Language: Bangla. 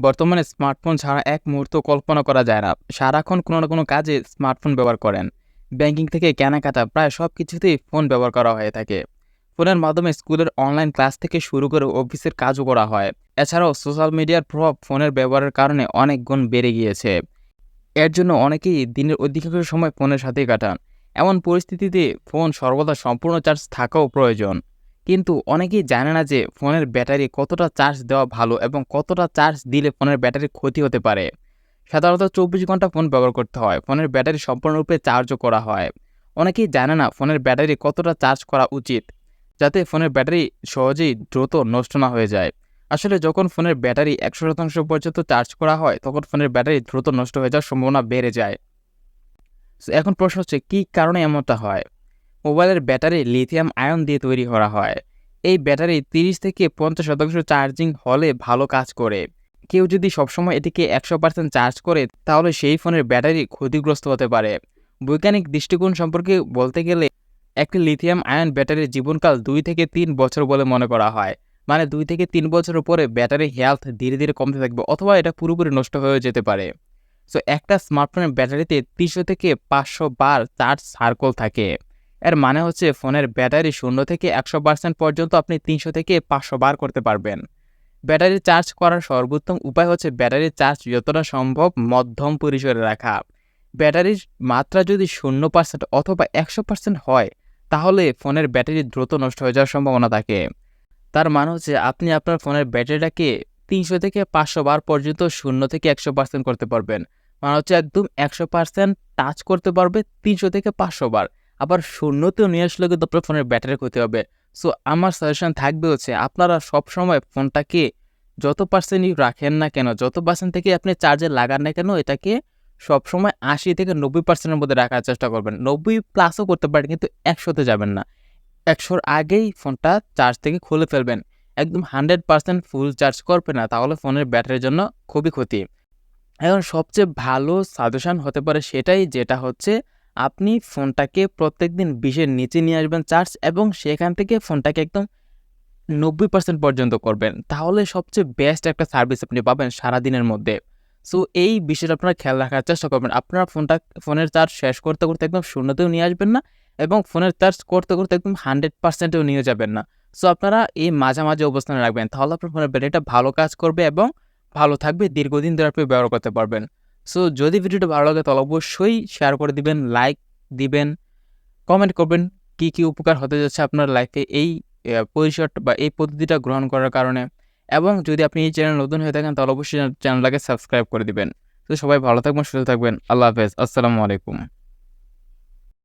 বর্তমানে স্মার্টফোন ছাড়া এক মুহূর্ত কল্পনা করা যায় না। সারাক্ষণ কোনো না কোনো কাজে স্মার্টফোন ব্যবহার করেন। ব্যাংকিং থেকে কেনাকাটা, প্রায় সব কিছুতেই ফোন ব্যবহার করা হয়ে থাকে। ফোনের মাধ্যমে স্কুলের অনলাইন ক্লাস থেকে শুরু করে অফিসের কাজও করা হয়। এছাড়াও সোশ্যাল মিডিয়ার প্রভাব ফোনের ব্যবহারের কারণে অনেক গুণ বেড়ে গিয়েছে। এর জন্য অনেকেই দিনের অধিকাংশ সময় ফোনের সাথেই কাটান। এমন পরিস্থিতিতে ফোন সর্বদা সম্পূর্ণ চার্জ থাকাও প্রয়োজন। কিন্তু অনেকেই জানে না যে ফোনের ব্যাটারি কতটা চার্জ দেওয়া ভালো এবং কতটা চার্জ দিলে ফোনের ব্যাটারির ক্ষতি হতে পারে। সাধারণত চব্বিশ ঘণ্টা ফোন ব্যবহার করতে হয়, ফোনের ব্যাটারি সম্পূর্ণরূপে চার্জও করা হয়। অনেকেই জানে না ফোনের ব্যাটারি কতটা চার্জ করা উচিত, যাতে ফোনের ব্যাটারি সহজেই দ্রুত নষ্ট না হয়ে যায়। আসলে যখন ফোনের ব্যাটারি একশো শতাংশ পর্যন্ত চার্জ করা হয়, তখন ফোনের ব্যাটারি দ্রুত নষ্ট হয়ে যাওয়ার সম্ভাবনা বেড়ে যায়। এখন প্রশ্ন হচ্ছে, কী কারণে এমনটা হয়? মোবাইলের ব্যাটারি লিথিয়াম আয়ন দিয়ে তৈরি করা হয়। এই ব্যাটারি তিরিশ থেকে পঞ্চাশ শতাংশ চার্জিং হলে ভালো কাজ করে। কেউ যদি সবসময় এটিকে একশো পার্সেন্ট চার্জ করে, তাহলে সেই ফোনের ব্যাটারি ক্ষতিগ্রস্ত হতে পারে। বৈজ্ঞানিক দৃষ্টিকোণ সম্পর্কে বলতে গেলে, একটি লিথিয়াম আয়ন ব্যাটারির জীবনকাল দুই থেকে তিন বছর বলে মনে করা হয়। মানে দুই থেকে তিন বছরের পরে ব্যাটারি হেলথ ধীরে ধীরে কমতে থাকবে অথবা এটা পুরোপুরি নষ্ট হয়ে যেতে পারে। সো একটা স্মার্টফোনের ব্যাটারিতে তিনশো থেকে পাঁচশো বার চার্জ সার্কল থাকে। এর মানে হচ্ছে ফোনের ব্যাটারি শূন্য থেকে একশো পার্সেন্ট পর্যন্ত আপনি তিনশো থেকে পাঁচশো বার করতে পারবেন। ব্যাটারি চার্জ করার সর্বোত্তম উপায় হচ্ছে ব্যাটারি চার্জ যতটা সম্ভব মধ্যম পরিসরে রাখা। ব্যাটারির মাত্রা যদি শূন্য পার্সেন্ট অথবা একশো পার্সেন্ট হয়, তাহলে ফোনের ব্যাটারি দ্রুত নষ্ট হয়ে যাওয়ার সম্ভাবনা থাকে। তার মানে হচ্ছে আপনি আপনার ফোনের ব্যাটারিটাকে তিনশো থেকে পাঁচশো বার পর্যন্ত শূন্য থেকে একশো পার্সেন্ট করতে পারবেন। মানে হচ্ছে একদম একশো পার্সেন্ট টাচ করতে পারবে তিনশো থেকে পাঁচশো বার। আবার শূন্যতেও নিয়ে আসলে কিন্তু আপনার ফোনের ব্যাটারি ক্ষতি হবে। সো আমার সাজেশন থাকবে হচ্ছে, আপনারা সবসময় ফোনটাকে যত পার্সেন্টই রাখেন না কেন, যত পার্সেন্ট থেকে আপনি চার্জে লাগান না কেন, এটাকে সবসময় আশি থেকে নব্বই পার্সেন্টের মধ্যে রাখার চেষ্টা করবেন। নব্বই প্লাসও করতে পারেন, কিন্তু একশোতে যাবেন না। একশোর আগেই ফোনটা চার্জ থেকে খুলে ফেলবেন। একদম হান্ড্রেড পার্সেন্ট ফুল চার্জ করবে না, তাহলে ফোনের ব্যাটারির জন্য খুবই ক্ষতি। এখন সবচেয়ে ভালো সাজেশন হতে পারে সেটাই, যেটা হচ্ছে আপনি ফোনটাকে প্রত্যেকদিন বিশের নিচে নিয়ে আসবেন চার্জ এবং সেখান থেকে ফোনটাকে একদম নব্বই পার্সেন্ট পর্যন্ত করবেন। তাহলে সবচেয়ে বেস্ট একটা সার্ভিস আপনি পাবেন সারাদিনের মধ্যে। সো এই বিষয়টা আপনারা খেয়াল রাখার চেষ্টা করবেন। আপনারা ফোনটা, ফোনের চার্জ শেষ করতে করতে একদম শূন্যতেও নিয়ে আসবেন না এবং ফোনের চার্জ করতে করতে একদম হান্ড্রেড পার্সেন্টেও নিয়ে যাবেন না। সো আপনারা এই মাঝামাঝি অবস্থানে রাখবেন। তাহলে আপনার ফোনের ব্যাটারিটা ভালো কাজ করবে এবং ভালো থাকবে, দীর্ঘদিন ধরে আপনি ব্যবহার করতে পারবেন। সো যদি ভিডিওটা ভালো লাগে তাহলে অবশ্যই শেয়ার করে দিবেন লাইক দিবেন কমেন্ট করবেন কি কি উপকার হতে যাচ্ছে আপনার লাইফে এই পরিসরটা বা এই পদ্ধতিটা গ্রহণ করার কারণে। এবং যদি আপনি এই চ্যানেল নতুন হয়ে থাকেন তাহলে অবশ্যই চ্যানেলটাকে সাবস্ক্রাইব করে দিবেন। তো সবাই ভালো থাকবেন, সুস্থ থাকবেন। আল্লাহ হাফেজ। আসসালামু আলাইকুম।